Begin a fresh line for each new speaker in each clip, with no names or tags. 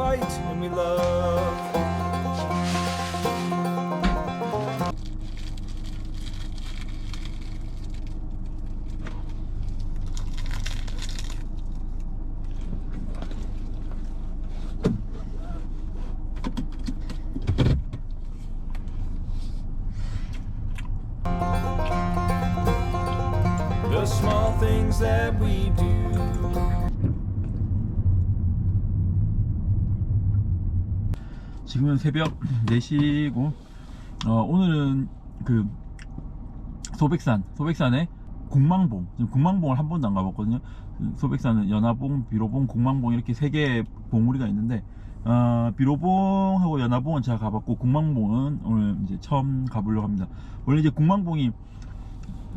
fight, and we love.
지금은 새벽 4시고 어, 오늘은 그 소백산 소백산에 공망봉 지금 공망봉을 한 번도 안 가봤거든요. 그 소백산은 연화봉 비로봉 공망봉 이렇게 세 개의 봉우리가 있는데 어, 비로봉하고 연화봉은 제가 가봤고 공망봉은 오늘 이제 처음 가보려고 합니다. 원래 이제 공망봉이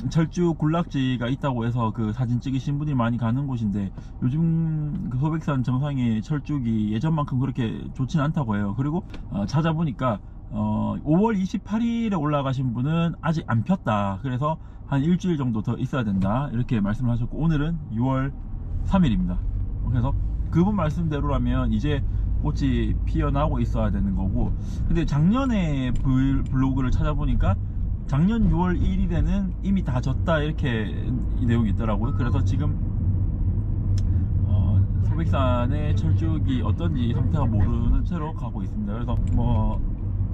철쭉 군락지가 있다고 해서 그 사진 찍으신 분이 많이 가는 곳인데 요즘 그 소백산 정상에 철쭉이 예전만큼 그렇게 좋진 않다고 해요. 그리고 어, 찾아보니까 어, 5월 28일에 올라가신 분은 아직 안 폈다. 그래서 한 일주일 정도 더 있어야 된다. 이렇게 말씀을 하셨고 오늘은 6월 3일입니다. 그래서 그분 말씀대로라면 이제 꽃이 피어나고 있어야 되는 거고 근데 작년에 블- 블로그를 찾아보니까 작년 6월 1일에는 이미 다 졌다 이렇게 이 내용이 있더라고요. 그래서 지금 어, 소백산의 철쭉이 어떤지 상태가 모르는 채로 가고 있습니다. 그래서 뭐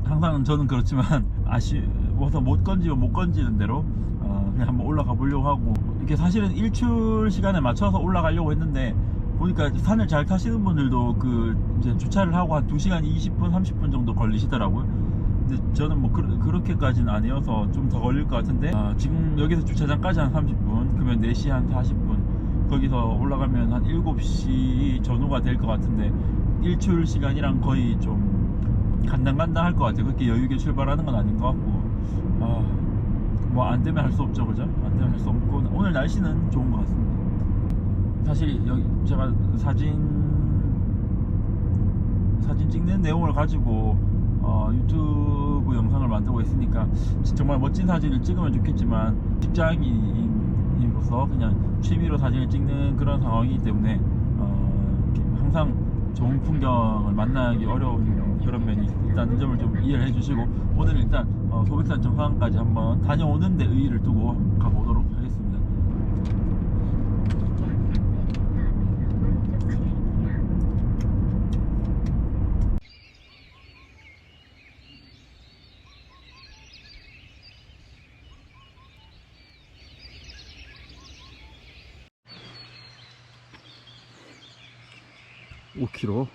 항상 저는 그렇지만 아쉬워서 못 건지면 못 건지는 대로 어, 그냥 한번 올라가 보려고 하고 이렇게 사실은 일출 시간에 맞춰서 올라가려고 했는데 보니까 산을 잘 타시는 분들도 그 이제 주차를 하고 한 2시간 20분 30분 정도 걸리시더라고요. 근데 저는 뭐 그, 렇게까지는 아니어서 좀 더 걸릴 것 같은데. 아, 지금 여기서 주차장까지 한 30분 그러면 4시 한 40분. 거기서 올라가면 한 7시 전후가 될 것 같은데 일출 시간이랑 거의 좀 간당간당 할 것 같아요. 그렇게 여유있게 출발하는 건 아닌 것 같고. 아, 뭐 안 되면 할 수 없죠. 그죠? 안 되면 할 수 없고. 오늘 날씨는 좋은 것 같습니다. 사실 여기 제가 사진 사진 찍는 내용을 가지고 어, 유튜브 영상을 만들고 있으니까 정말 멋진 사진을 찍으면 좋겠지만 직장인으로서 그냥 취미로 사진을 찍는 그런 상황이기 때문에 어, 항상 좋은 풍경을 만나기 어려운 그런 면이 있다는 점을 좀 이해를 해주시고 오늘 일단 어, 소백산 정상까지 한번 다녀오는데 의의를 두고 가보도록 하겠습니다. (5 k m)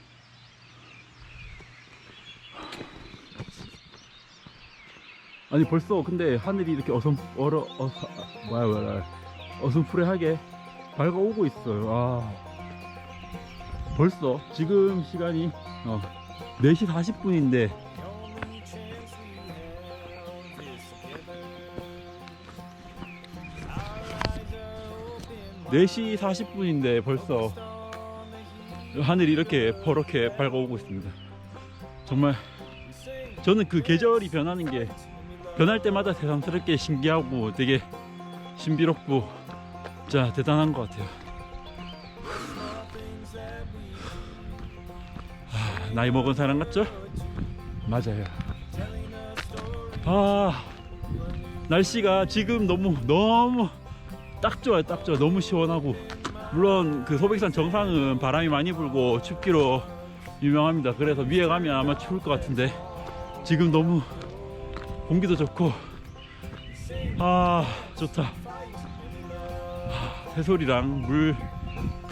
아니 벌써 근데 하늘이 이렇게 어슴 얼어 어서 아, 뭐야 뭐야 어슴푸레하게 밝아오고 있어요. 아. 벌써 지금 시간이 어 4시 40분인데. 네시 40분인데 벌써 하늘이 이렇게 버렇게 밝아오고 있습니다 정말 저는 그 계절이 변하는 게 변할 때마다 새삼스럽게 신기하고 되게 신비롭고 진짜 대단한 것 같아요. 하, 나이 먹은 사람 같죠? 맞아요. 아 날씨가 지금 너무 너무 딱 좋아요, 딱 좋아. 너무 시원하고 물론 그 소백산 정상은 바람이 많이 불고 춥기로 유명합니다. 그래서 위에 가면 아마 추울 것 같은데 지금 너무 공기도 좋고. 아 좋다. 아, 새소리랑 물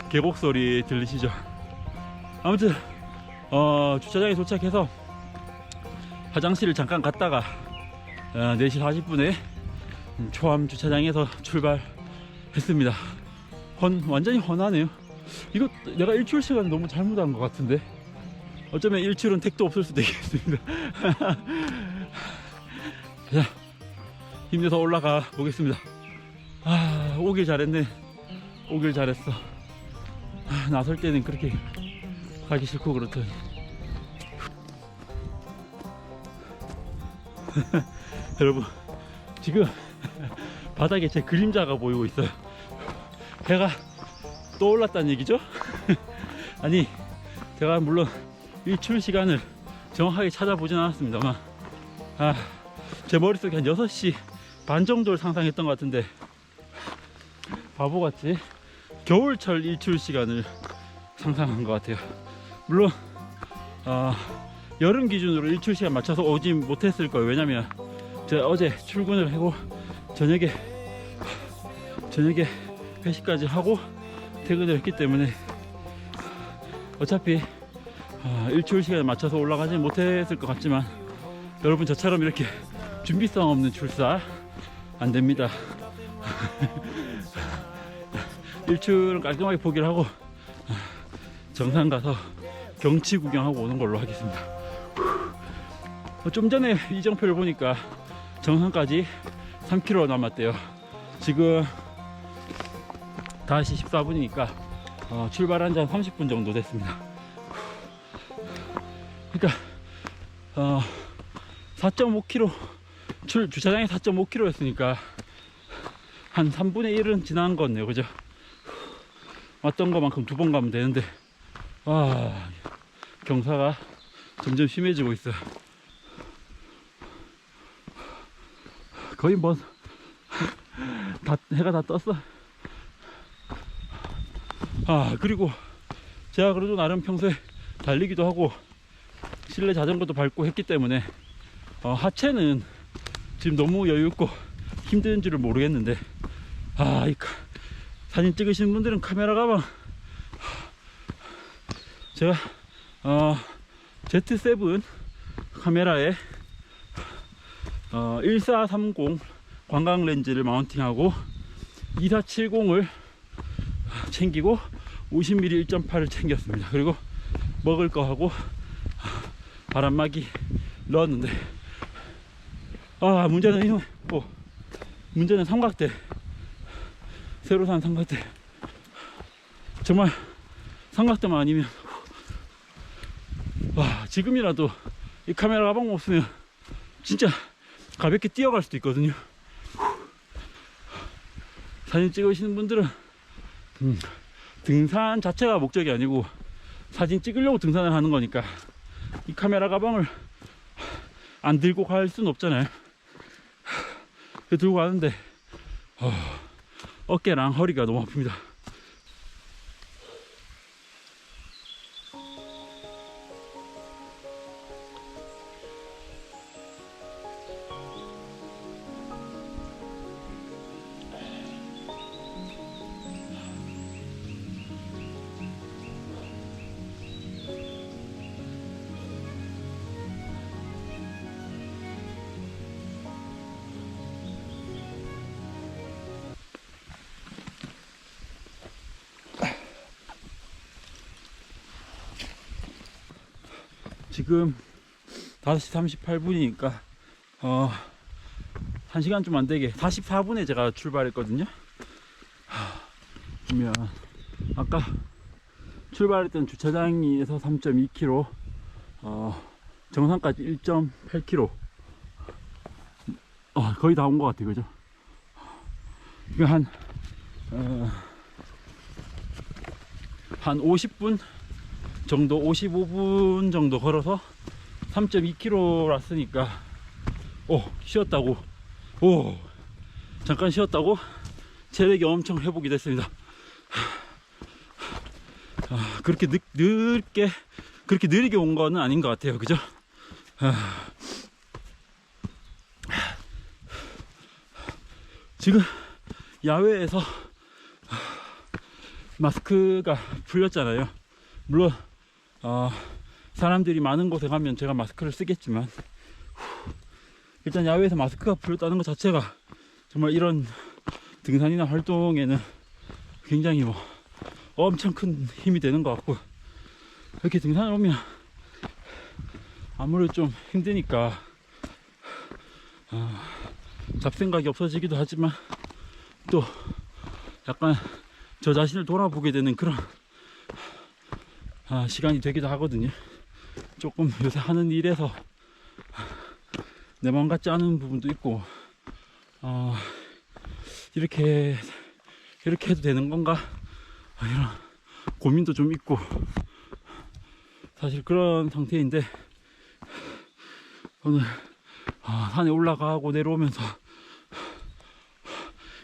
계곡 소리 들리시죠? 아무튼 어, 주차장에 도착해서 화장실을 잠깐 갔다가 어, 4시 40분에 초암 주차장에서 출발했습니다 헌, 완전히 훤하네요 이거 내가 일출 시간 너무 잘못한 것 같은데 어쩌면 일출은 택도 없을 수도 있겠습니다 자, 힘내서 올라가 보겠습니다. 아, 오길 잘했네. 오길 잘했어. 아, 나설 때는 그렇게 가기 싫고 그렇더니. 여러분, 지금 바닥에 제 그림자가 보이고 있어요. 해가 떠올랐다는 얘기죠? 아니, 제가 물론 일출 시간을 정확하게 찾아보진 않았습니다만, 아, 제 머릿속에 한 6시 반 정도를 상상했던 것 같은데, 바보같이 겨울철 일출 시간을 상상한 것 같아요. 물론, 아, 여름 기준으로 일출 시간 맞춰서 오지 못했을 거예요. 왜냐면 제가 어제 출근을 하고 저녁에 저녁에 회식까지 하고 퇴근을 했기 때문에 어차피 아, 일출 시간에 맞춰서 올라가지 못했을 것 같지만 여러분 저처럼 이렇게 준비성 없는 출사 안 됩니다. 일출은 깔끔하게 포기를 하고 정상 가서 경치 구경하고 오는 걸로 하겠습니다. 어, 좀 전에 이정표를 보니까 정상까지 3km 남았대요. 지금 5시 14분이니까 어, 출발한 지 한 30분 정도 됐습니다. 그러니까 어, 4.5km 출 주차장이 4.5km였으니까 한 3분의 1은 지난 거네요. 그죠? 왔던 것만큼 두 번 가면 되는데 아 경사가 점점 심해지고 있어요. 거의 뭐, 다, 해가 다 떴어. 아, 그리고 제가 그래도 나름 평소에 달리기도 하고 실내 자전거도 밟고 했기 때문에 어, 하체는 지금 너무 여유있고 힘든 줄을 모르겠는데 아, 이 카- 사진 찍으시는 분들은 카메라 가방 제가 어, Z7 카메라에 어, 1430 관광 렌즈를 마운팅하고 2470을 챙기고 50mm 1.8을 챙겼습니다. 그리고 먹을 거 하고 바람막이 넣었는데 아 문제는 이거 뭐 문제는 삼각대 새로 산 삼각대 정말 삼각대만 아니면 와 지금이라도 이 카메라 가방 없으면 진짜 가볍게 뛰어갈 수도 있거든요. 사진 찍으시는 분들은 음, 등산 자체가 목적이 아니고 사진 찍으려고 등산을 하는 거니까 이 카메라 가방을 안 들고 갈 수는 없잖아요. 들고 가는데 어, 어깨랑 허리가 너무 아픕니다. 지금 5시 38분이니까 어 1시간 좀 안 되게 44분에 제가 출발했거든요. 하, 보면 아까 출발했던 주차장에서 3.2km 어 정상까지 1.8km 어, 거의 다 온 것 같아요. 그죠? 이거 한 어, 한 50분 정도 55분 정도 걸어서 3.2km였으니까 오 쉬었다고. 오 잠깐 쉬었다고 체력이 엄청 회복이 됐습니다. 아, 그렇게 늦, 늦게 그렇게 느리게 온 거는 아닌 것 같아요. 그죠? 아, 지금 야외에서 마스크가 풀렸잖아요. 물론 어, 사람들이 많은 곳에 가면 제가 마스크를 쓰겠지만 후, 일단 야외에서 마스크가 풀렸다는 것 자체가 정말 이런 등산이나 활동에는 굉장히 뭐 엄청 큰 힘이 되는 것 같고 이렇게 등산을 오면 아무래도 좀 힘드니까 어, 잡생각이 없어지기도 하지만 또 약간 저 자신을 돌아보게 되는 그런 아, 시간이 되기도 하거든요. 조금 요새 하는 일에서 내 마음 같지 않은 부분도 있고, 어, 이렇게 이렇게 해도 되는 건가 아, 이런 고민도 좀 있고 사실 그런 상태인데 오늘 아, 산에 올라가고 내려오면서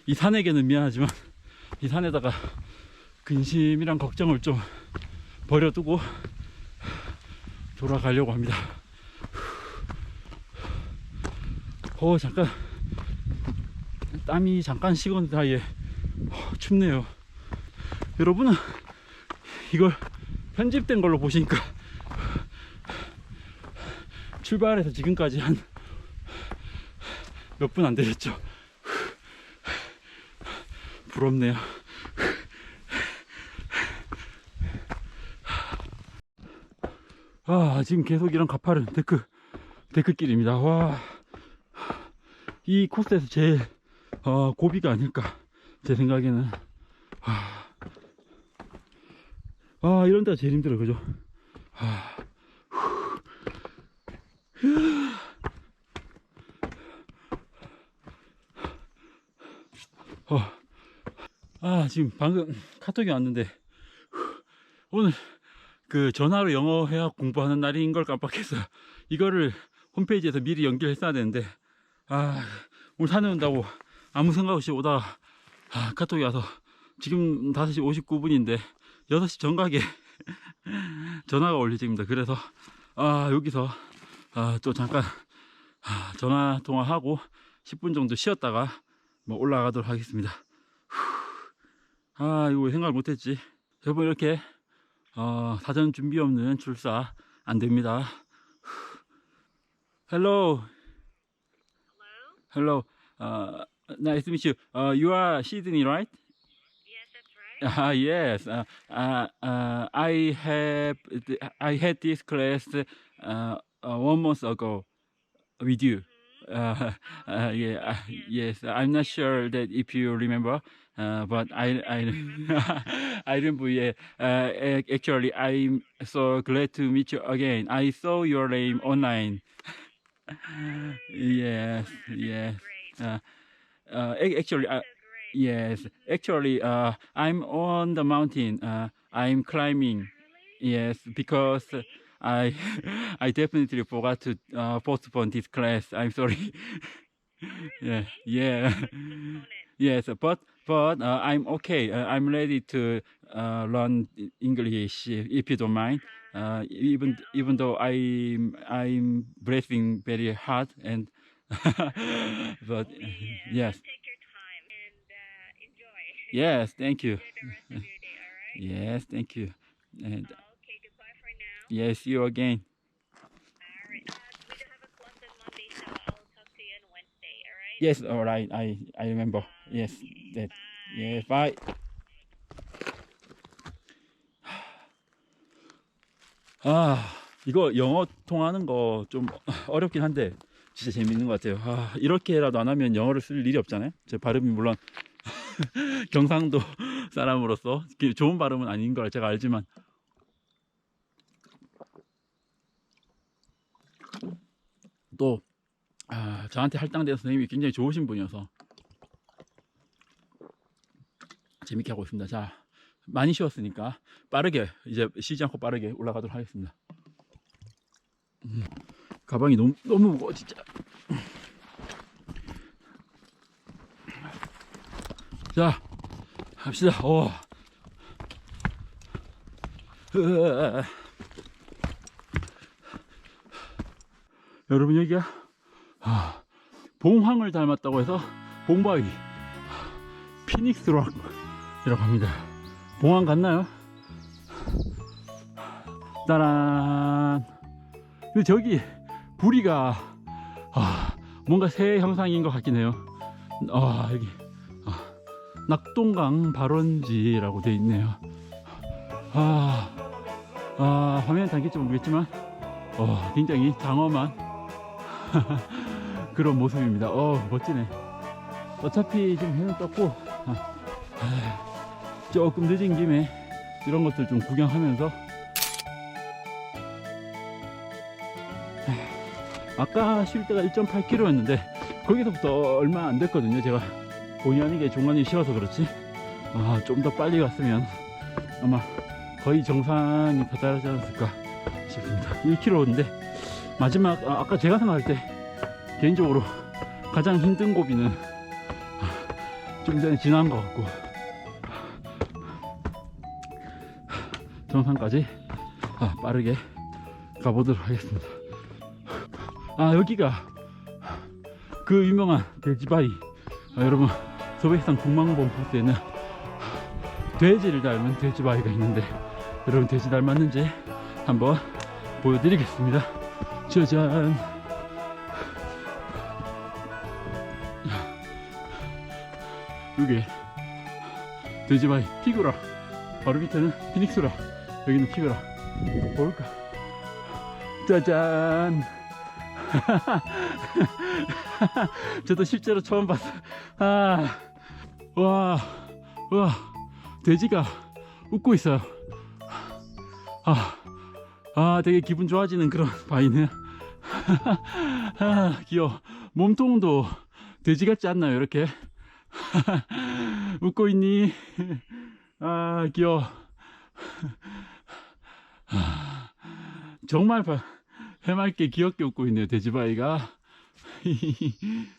이 산에게는 미안하지만 이 산에다가 근심이랑 걱정을 좀 버려두고 돌아가려고 합니다. 어 잠깐 땀이 잠깐 식은 사이에 어, 춥네요. 여러분은 이걸 편집된 걸로 보시니까 출발해서 지금까지 한 몇 분 안 되셨죠? 부럽네요. 아, 지금 계속 이런 가파른 데크, 데크길입니다. 와. 이 코스에서 제일, 어, 고비가 아닐까. 제 생각에는. 아, 아 이런 데가 제일 힘들어, 그죠? 아, 어. 아, 지금 방금 카톡이 왔는데, 오늘 그 전화로 영어 회화 공부하는 날인 걸 깜빡했어요. 이거를 홈페이지에서 미리 연결했어야 되는데, 아, 오늘 산에 온다고 아무 생각 없이 오다가, 아, 카톡이 와서 지금 5시 59분인데, 6시 정각에 전화가 올 예정입니다. 그래서, 아, 여기서, 아, 또 잠깐, 아, 전화 통화하고 10분 정도 쉬었다가 뭐 올라가도록 하겠습니다. 후. 아, 이거 왜 생각을 못했지? 여러분, 이렇게 어, 사전 준비 없는 출사 안 됩니다. Hello. Hello. Uh, nice to meet you. Uh, you are Sydney, right?
Yes, that's right.
Uh, yes. Uh, uh, uh, I have I had this class uh, uh, one month ago with you. Uh, uh, yeah, uh, yes. I'm not sure that if you remember, uh, but I I I remember. Yeah. Uh, actually, I'm so glad to meet you again. I saw your name online. yes, yes. Uh, uh, actually, uh, yes. Actually, uh, I'm on the mountain. Uh, I'm climbing. Yes, because I I definitely forgot to uh, postpone this class. I'm sorry. yeah, yeah,
it.
yes. But but uh, I'm okay. Uh, I'm ready to uh, learn English if you don't mind. Uh, even even though I'm I'm breathing very hard and but
yeah.
yes
take your time and uh, enjoy.
yes thank you
Enjoy the rest of your day, all right?
yes thank you and
Okay, goodbye for now.
yes you again. Yes, all right. I I remember. Yes, that. Yeah, bye. 아, 이거 영어 통하는 거 좀 어렵긴 한데 진짜 재밌는 것 같아요. 아, 이렇게라도 안 하면 영어를 쓸 일이 없잖아요. 제 발음이 물론 경상도 사람으로서 그 좋은 발음은 아닌 걸 제가 알지만 또 아, 저한테 할당된 선생님이 굉장히 좋으신 분이어서 재밌게 하고 있습니다. 자, 많이 쉬었으니까 빠르게 이제 쉬지 않고 빠르게 올라가도록 하겠습니다. 음, 가방이 너무 너무 무거워 진짜. 자, 갑시다. 어. 여러분 여기가 아, 봉황을 닮았다고 해서 봉바위 피닉스 락이라고 합니다. 봉황 같나요? 따란. 근데 저기 부리가 아, 뭔가 새 형상인 것 같긴 해요. 아 여기 아, 낙동강 발원지라고 돼 있네요. 아, 아 화면 담길지 모르겠지만 어, 굉장히 장엄한 그런 모습입니다. 어 멋지네. 어차피 지금 해는 떴고 아, 아, 조금 늦은 김에 이런 것들 좀 구경하면서 아, 아까 쉴 때가 1.8km였는데 거기서부터 얼마 안 됐거든요. 제가 본의 아니게 종관이 쉬어서 그렇지 아, 좀 더 빨리 갔으면 아마 거의 정상에 다다르지 않았을까 싶습니다 1km인데 마지막 아, 아까 제가 생각할 때 개인적으로 가장 힘든 고비는 좀 전에 지난 것 같고 정상까지 아, 빠르게 가보도록 하겠습니다. 아 여기가 그 유명한 돼지바위. 아, 여러분 소백산 국망봉 코스에는 돼지를 닮은 돼지바위가 있는데 여러분 돼지 닮았는지 한번 보여드리겠습니다. 짜잔 여기 돼지바위 피그라 바로 밑에는 피닉스라 여기는 피그라 뭘까 짜잔 저도 실제로 처음 봤어요 아, 와, 와, 돼지가 웃고 있어요. 아, 아, 되게 기분 좋아지는 그런 바이네요. 아, 귀여워. 몸통도 돼지 같지 않나요, 이렇게? 웃고 있니? 아, 귀여워. 아, 정말 바- 해맑게 귀엽게 웃고 있네요, 돼지바이가.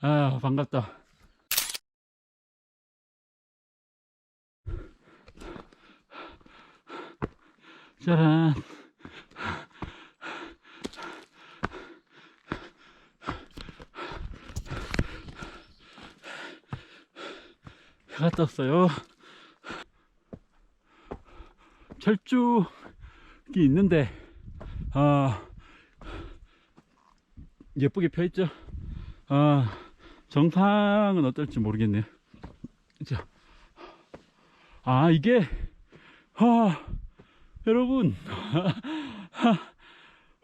아 반갑다 짜란 해가 떴어요 철쭉이 있는데 아 예쁘게 펴 있죠 아, 정상은 어떨지 모르겠네요. 자, 아, 이게, 아, 여러분,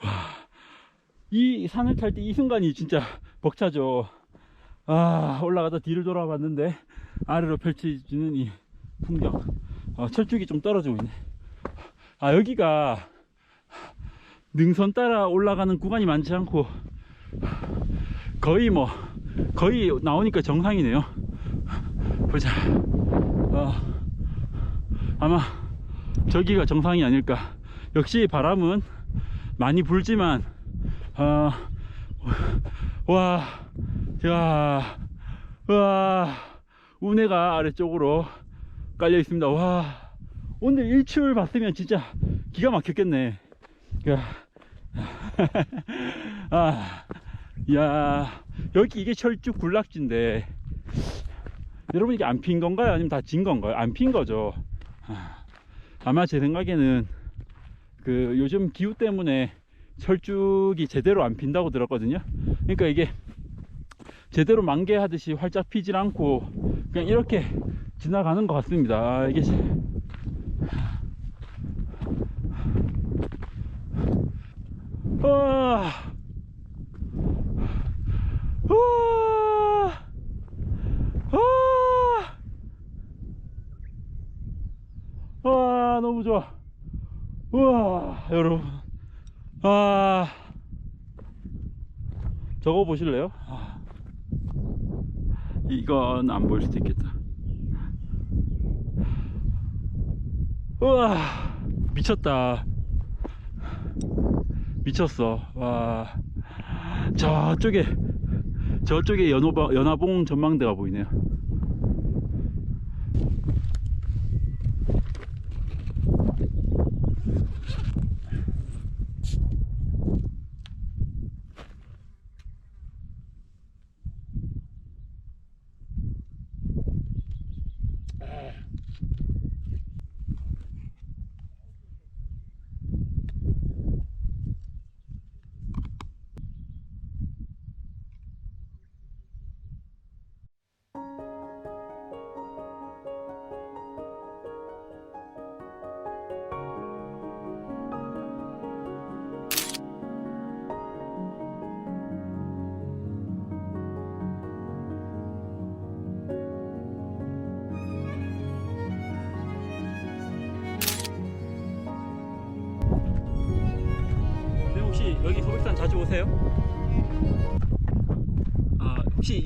와, 이 산을 탈 때 이 순간이 진짜 벅차죠. 아, 올라가다 뒤를 돌아봤는데, 아래로 펼쳐지는 이 풍경. 아, 철쭉이 좀 떨어지고 있네. 아, 여기가 능선 따라 올라가는 구간이 많지 않고, 거의 뭐 거의 나오니까 정상이네요 보자 어, 아마 저기가 정상이 아닐까 역시 바람은 많이 불지만 어, 와, 야, 와, 운해가 아래쪽으로 깔려 있습니다. 와, 오늘 일출 봤으면 진짜 기가 막혔겠네. 야, 아, 야 여기 이게 철쭉 군락지인데 여러분 이게 안 핀 건가요? 아니면 다 진 건가요? 안 핀 거죠. 아, 아마 제 생각에는 그 요즘 기후 때문에 철쭉이 제대로 안 핀다고 들었거든요. 그러니까 이게 제대로 만개하듯이 활짝 피질 않고 그냥 이렇게 지나가는 것 같습니다 아, 이게 와 우와! 우와! 와, 너무 좋아. 우와, 여러분. 아, 저거 보실래요? 아, 이건 안 보일 수도 있겠다. 우와, 미쳤다. 미쳤어. 와, 저쪽에 저쪽에 연호바, 연화봉 전망대가 보이네요.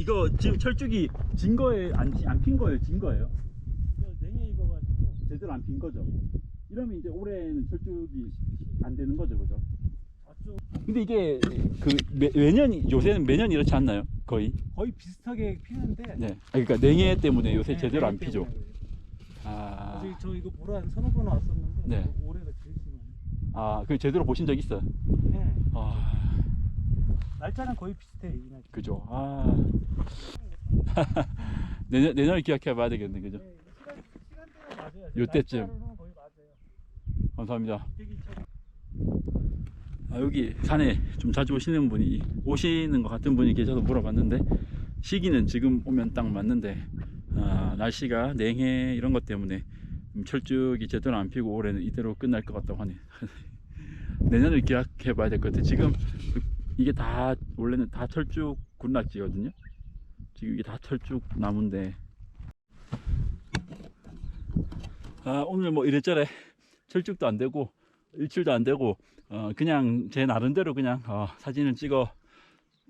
이거 지금 철쭉이 진 거에 안안 핀 거예요? 진 거예요?
냉해 익어가지고
제대로 안 핀 거죠. 이러면 이제 올해는 철쭉이 안 되는 거죠, 그죠? 근데 이게 그 매, 매년 요새는 매년 이렇지 않나요? 거의.
거의 비슷하게 피는데
네. 아, 그러니까 냉해 때문에 요새
네,
제대로 안 피죠. 아,
아직 저 이거 보라 한 서너 번 왔었는데
네.
올해가 제일 심해요.
아, 그 제대로 보신 적 있어요?
네.
아,
날짜는 거의 비슷해 이 날짜.
그죠. 아, 내년 내년을 기약해 봐야 되겠네, 그죠?
네, 시간 시간대가 맞아요.
요때쯤.
날짜로는 거의 맞아요.
감사합니다. 아, 여기 산에 좀 자주 오시는 분이 오시는 것 같은 분이 계셔서 물어봤는데 시기는 지금 오면 딱 맞는데 아, 날씨가 냉해 이런 것 때문에 좀 철쭉이 제대로 안 피고 올해는 이대로 끝날 것 같다고 하네. 내년을 기약해 봐야 될 것 같아. 지금 그- 이게 다 원래는 다 철쭉 군락지거든요. 지금 이게 다 철쭉 나무인데 아, 오늘 뭐 이래저래 철쭉도 안 되고 일출도 안 되고 어, 그냥 제 나름대로 그냥 어, 사진을 찍어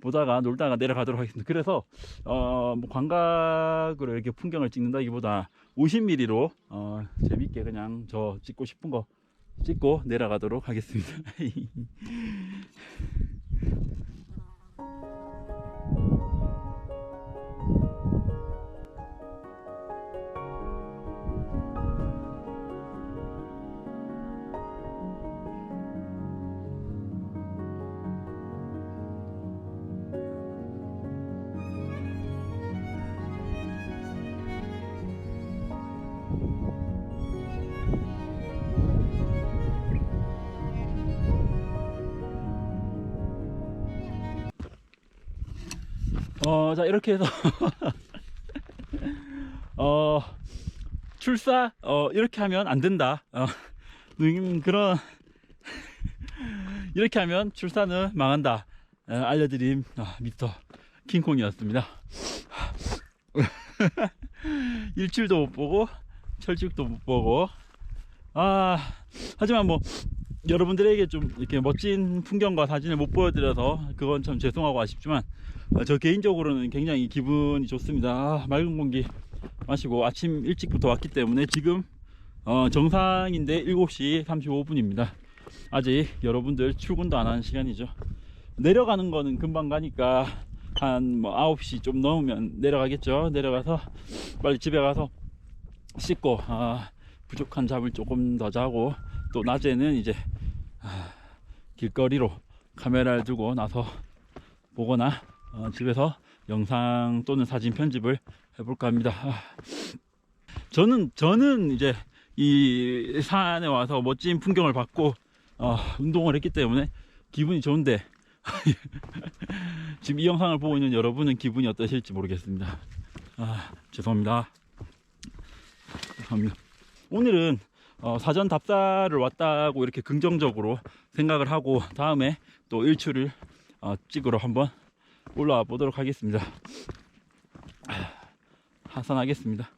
보다가 놀다가 내려가도록 하겠습니다. 그래서 어, 뭐 광각으로 이렇게 풍경을 찍는다기보다 50mm로 어, 재밌게 그냥 저 찍고 싶은 거 찍고 내려가도록 하겠습니다. 어, 자, 이렇게 해서, 어, 출사, 어, 이렇게 하면 안 된다. 어, 음, 그런, 이렇게 하면 출사는 망한다. 어, 알려드림, 아, 미스터 킹콩이었습니다. 일출도 못 보고, 철쭉도 못 보고, 아, 하지만 뭐, 여러분들에게 좀 이렇게 멋진 풍경과 사진을 못 보여드려서 그건 참 죄송하고 아쉽지만 어, 저 개인적으로는 굉장히 기분이 좋습니다. 아, 맑은 공기 마시고 아침 일찍부터 왔기 때문에 지금 어, 정상인데 7시 35분입니다. 아직 여러분들 출근도 안 하는 시간이죠. 내려가는 거는 금방 가니까 한 뭐 9시 좀 넘으면 내려가겠죠. 내려가서 빨리 집에 가서 씻고 아, 부족한 잠을 조금 더 자고 또 낮에는 이제 아, 길거리로 카메라를 두고 나서 보거나 어, 집에서 영상 또는 사진 편집을 해볼까 합니다. 아, 저는 저는 이제 이 산에 와서 멋진 풍경을 봤고 어, 운동을 했기 때문에 기분이 좋은데 지금 이 영상을 보고 있는 여러분은 기분이 어떠실지 모르겠습니다. 아, 죄송합니다. 죄송합니다. 오늘은 어, 사전 답사를 왔다고 이렇게 긍정적으로 생각을 하고 다음에 또 일출을 어, 찍으러 한번 올라와 보도록 하겠습니다. 아, 하산하겠습니다.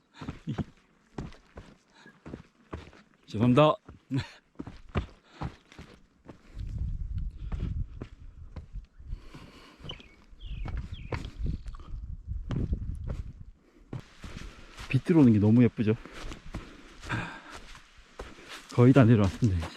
죄송합니다. 빛 들어오는 게 너무 예쁘죠? 거의 다 내려왔습니다.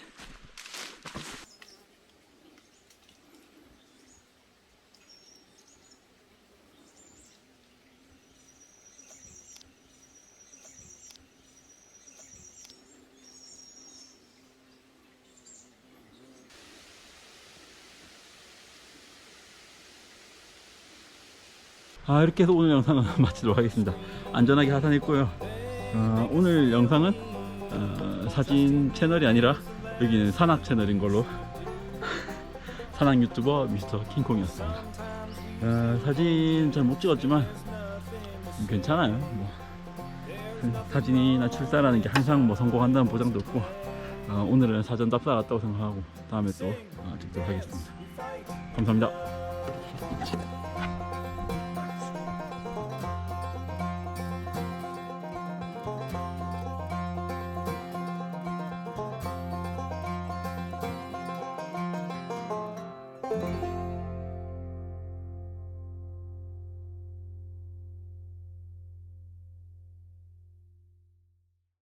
이렇게 해서 오늘 영상은 마치도록 하겠습니다. 안전하게 하산했고요. 어, 오늘 영상은 어, 사진 채널이 아니라 여기는 산악 채널인 걸로 산악 유튜버 미스터 킹콩이었습니다. 어, 사진 잘 못 찍었지만 괜찮아요. 뭐, 사진이나 출사라는 게 항상 뭐 성공한다는 보장도 없고 어, 오늘은 사전 답사 같다고 생각하고 다음에 또 어, 찍도록 하겠습니다. 감사합니다.